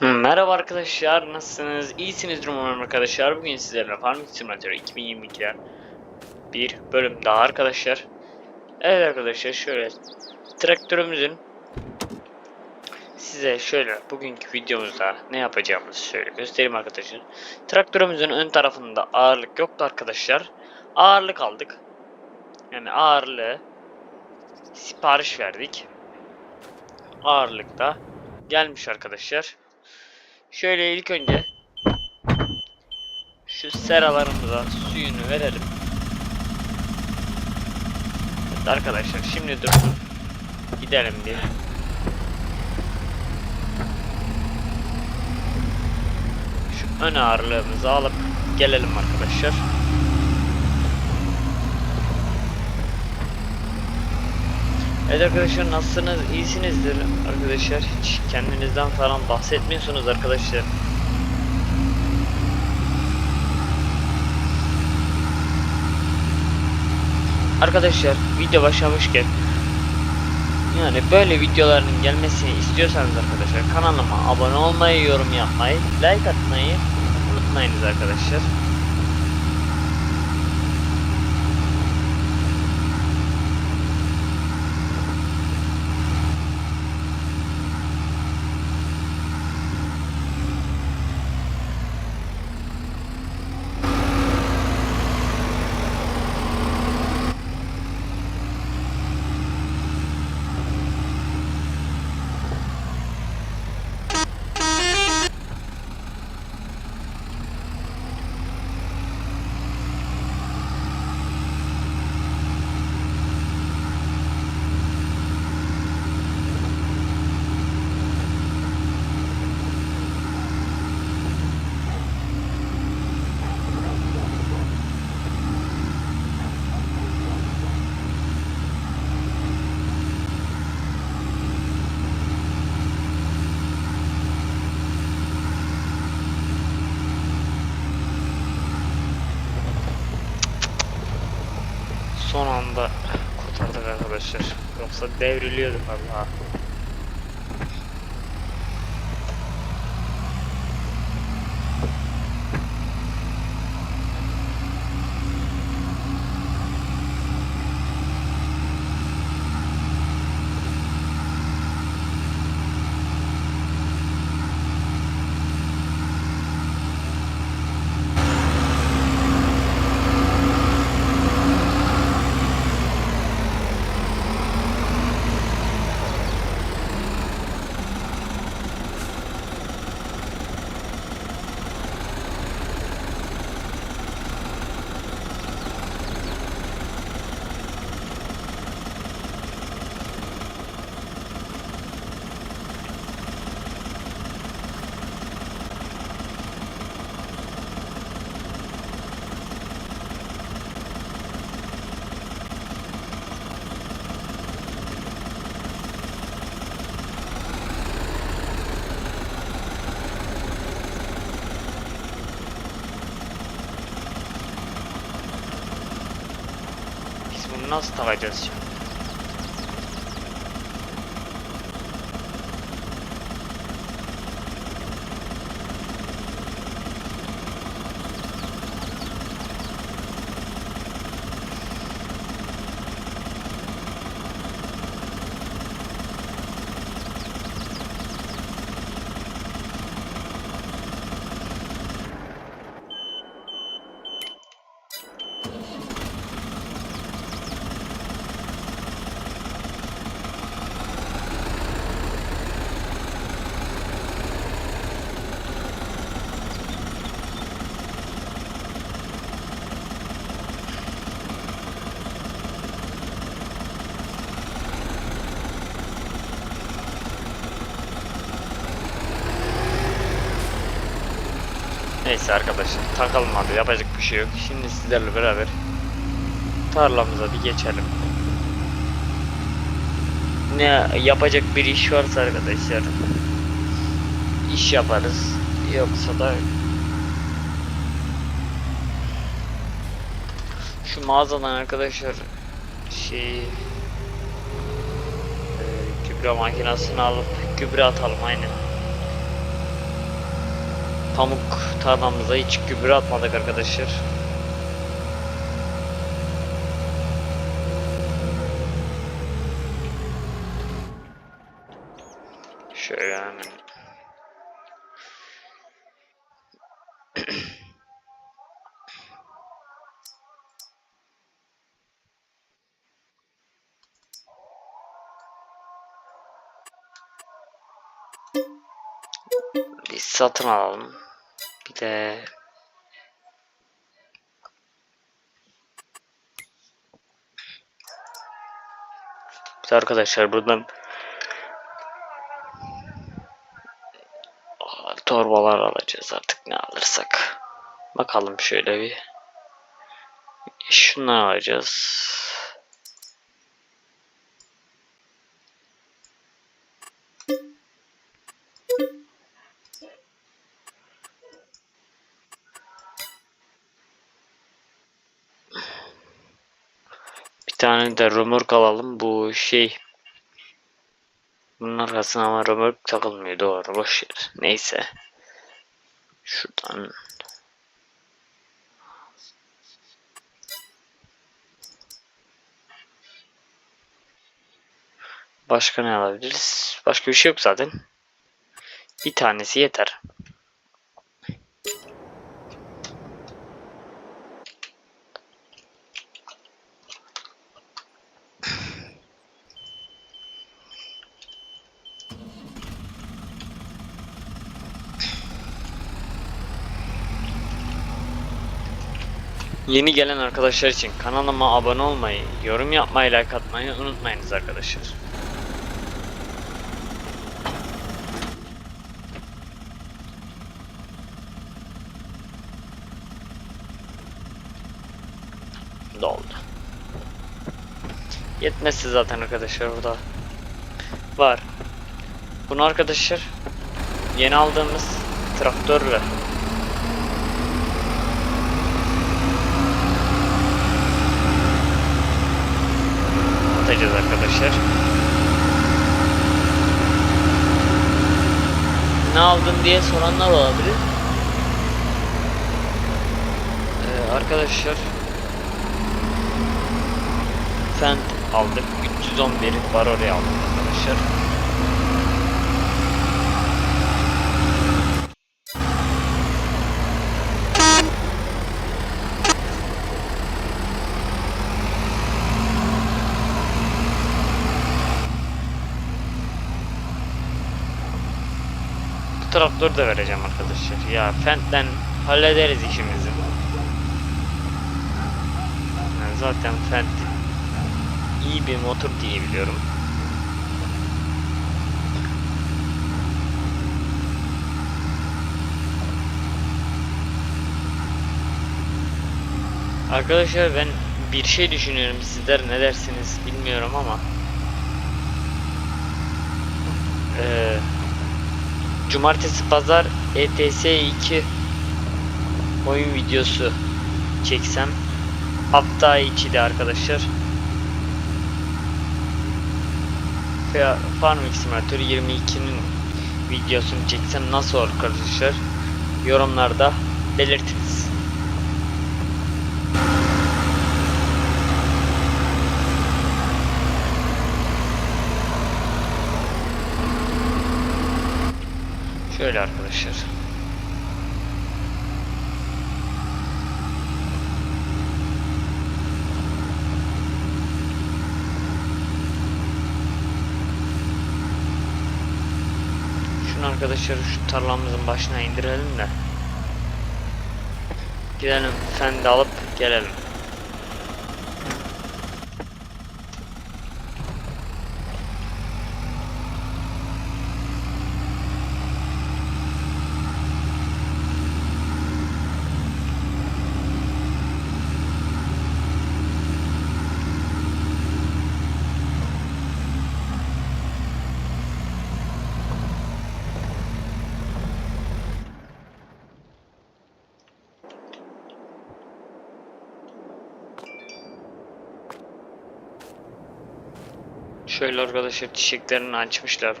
Merhaba arkadaşlar nasılsınız? İyisinizdir umarım arkadaşlar. Bugün sizlerle Farming Simulator 2022'den bir bölüm daha arkadaşlar. Evet arkadaşlar şöyle traktörümüzün size şöyle bugünkü videomuzda ne yapacağımızı şöyle göstereyim arkadaşlar. Traktörümüzün ön tarafında ağırlık yoktu arkadaşlar. Ağırlık aldık. Yani ağırlığı sipariş verdik. Ağırlık da gelmiş arkadaşlar. Şöyle ilk önce şu seralarımıza suyunu verelim. Evet arkadaşlar şimdi durun. Gidelim bir. Şu ön ağırlığımızı alıp gelelim arkadaşlar. Evet arkadaşlar nasılsınız? İyisinizdir arkadaşlar. Hiç kendinizden falan bahsetmiyorsunuz arkadaşlar. Arkadaşlar video başlamışken yani böyle videoların gelmesini istiyorsanız arkadaşlar kanalıma abone olmayı, yorum yapmayı, like atmayı unutmayınız arkadaşlar. Son anda kurtardık arkadaşlar. Yoksa devriliyorduk Allah. Biz bunu nasıl Neyse arkadaşlar takalım hadi yapacak bir şey yok. Şimdi sizlerle beraber tarlamıza bir geçelim. Ne yapacak bir iş varsa arkadaşlar iş yaparız. Yoksa da şu mağazadan arkadaşlar şey e, gübre makinesini alıp gübre atalım aynen. Pamuk tarlamıza hiç gübre atmadık arkadaşlar. Şöyle hemen. Satın alalım. Bir de Biz arkadaşlar buradan torbalar alacağız artık ne alırsak. Bakalım şöyle bir. Şunu alacağız. Bir tane de römork alalım. Bu şey bunun arkasına ama römork takılmıyor. Doğru. Boş yer. Neyse. Şuradan Başka ne alabiliriz? Başka bir şey yok zaten. Bir tanesi yeter. Yeni gelen arkadaşlar için kanalıma abone olmayı, yorum yapmayı, like atmayı unutmayınız arkadaşlar. Doldu. Yetmezse zaten arkadaşlar burada var. Bunu arkadaşlar yeni aldığımız traktörle atacağız arkadaşlar. Ne aldın diye soranlar olabilir. Ee, arkadaşlar Fent aldık. 311 var oraya aldık arkadaşlar. Bu traktörü de vereceğim arkadaşlar. Ya Fent'ten hallederiz işimizi. Yani zaten Fent iyi bir motor diye biliyorum. Arkadaşlar ben bir şey düşünüyorum sizler ne dersiniz bilmiyorum ama Ee, Cumartesi pazar ETS 2 oyun videosu çeksem hafta içi de arkadaşlar Fa- Farming Simulator 22'nin videosunu çeksem nasıl olur arkadaşlar yorumlarda belirtiniz. Şöyle arkadaşlar. Şunu arkadaşlar şu tarlamızın başına indirelim de. Gidelim fendi alıp gelelim. Şöyle arkadaşlar çiçeklerini açmışlar.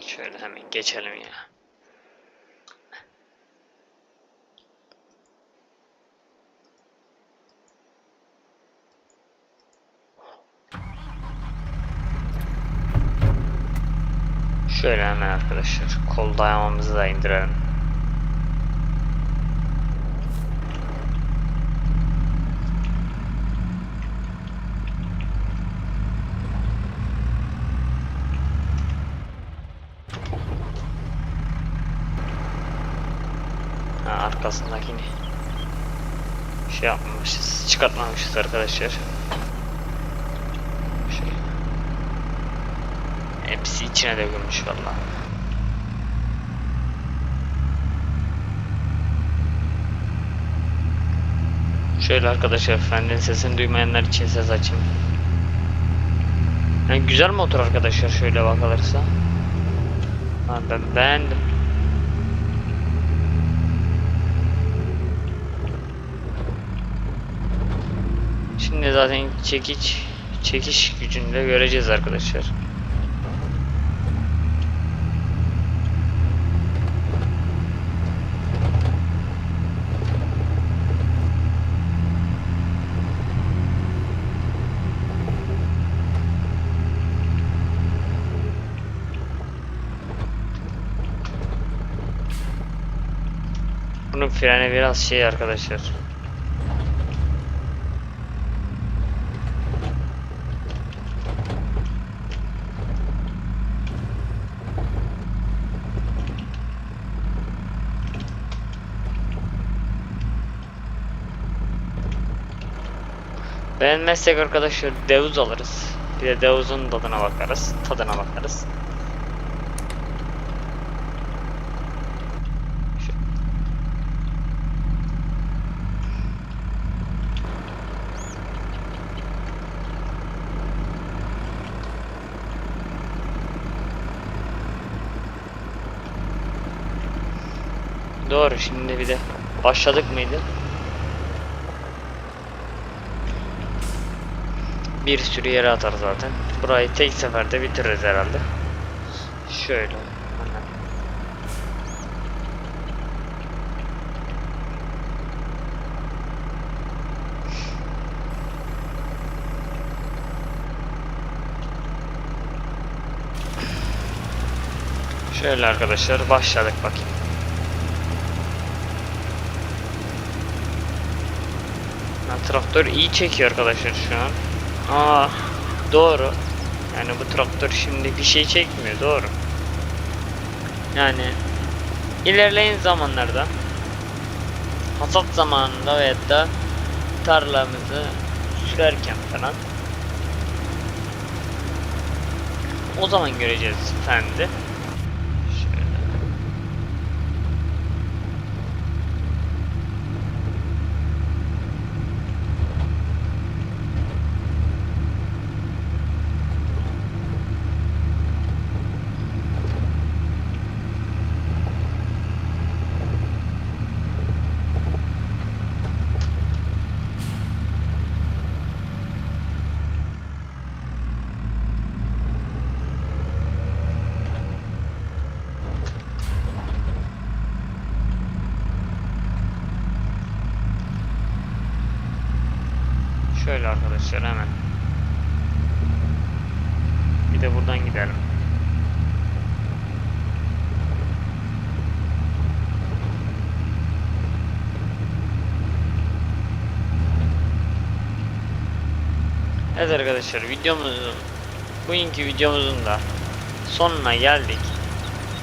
Şöyle hemen geçelim ya. Şöyle hemen arkadaşlar kol dayamamızı da indirelim. Arkasındakini şey yapmamışız, çıkartmamışız arkadaşlar. Şöyle. Hepsi içine dökülmüş valla. Şöyle arkadaşlar efendinin sesini duymayanlar için ses açayım. Yani güzel motor arkadaşlar şöyle bakılırsa. Ha, ben beğendim. Şimdi zaten çekiç çekiş gücünü de göreceğiz arkadaşlar. Bunun freni biraz şey arkadaşlar. Beğenmezsek arkadaşlar Deus alırız. Bir de Deus'un tadına bakarız. Tadına bakarız. Doğru şimdi bir de başladık mıydı? Bir sürü yere atar zaten. Burayı tek seferde bitiririz herhalde. Şöyle. Şöyle arkadaşlar başladık bakayım. Traktör iyi çekiyor arkadaşlar şu an. Aa doğru. Yani bu traktör şimdi bir şey çekmiyor doğru. Yani ilerleyen zamanlarda hasat zamanında veyahut da tarlamızı sürerken falan o zaman göreceğiz efendi. Şöyle. Arkadaşlar hemen. Bir de buradan gidelim. Evet arkadaşlar videomuzun bugünkü videomuzun da sonuna geldik.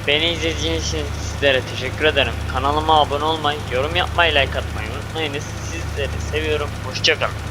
Beni izlediğiniz için sizlere teşekkür ederim. Kanalıma abone olmayı, yorum yapmayı, like atmayı unutmayınız. Sizleri seviyorum. Hoşçakalın.